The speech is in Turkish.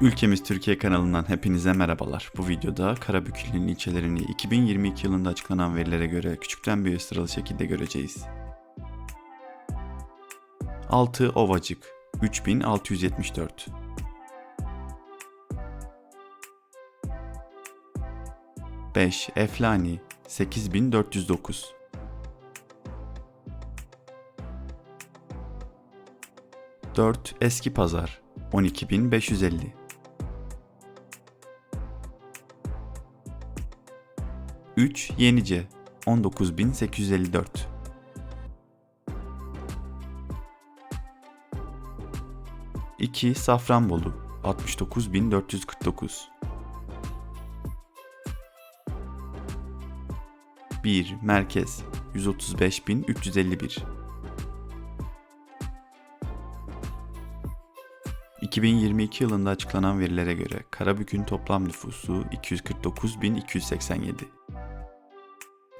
Ülkemiz Türkiye kanalından hepinize merhabalar. Bu videoda Karabükü'nün ilçelerini 2022 yılında açıklanan verilere göre küçükten büyüğe sıralı şekilde göreceğiz. 6 Ovacık 3674 5 Eflani 8409 4 Eski Pazar 12550 3 Yenice 19854 2 Safranbolu 69449 1 Merkez 135351 2022 yılında açıklanan verilere göre Karabük'ün toplam nüfusu 249.287.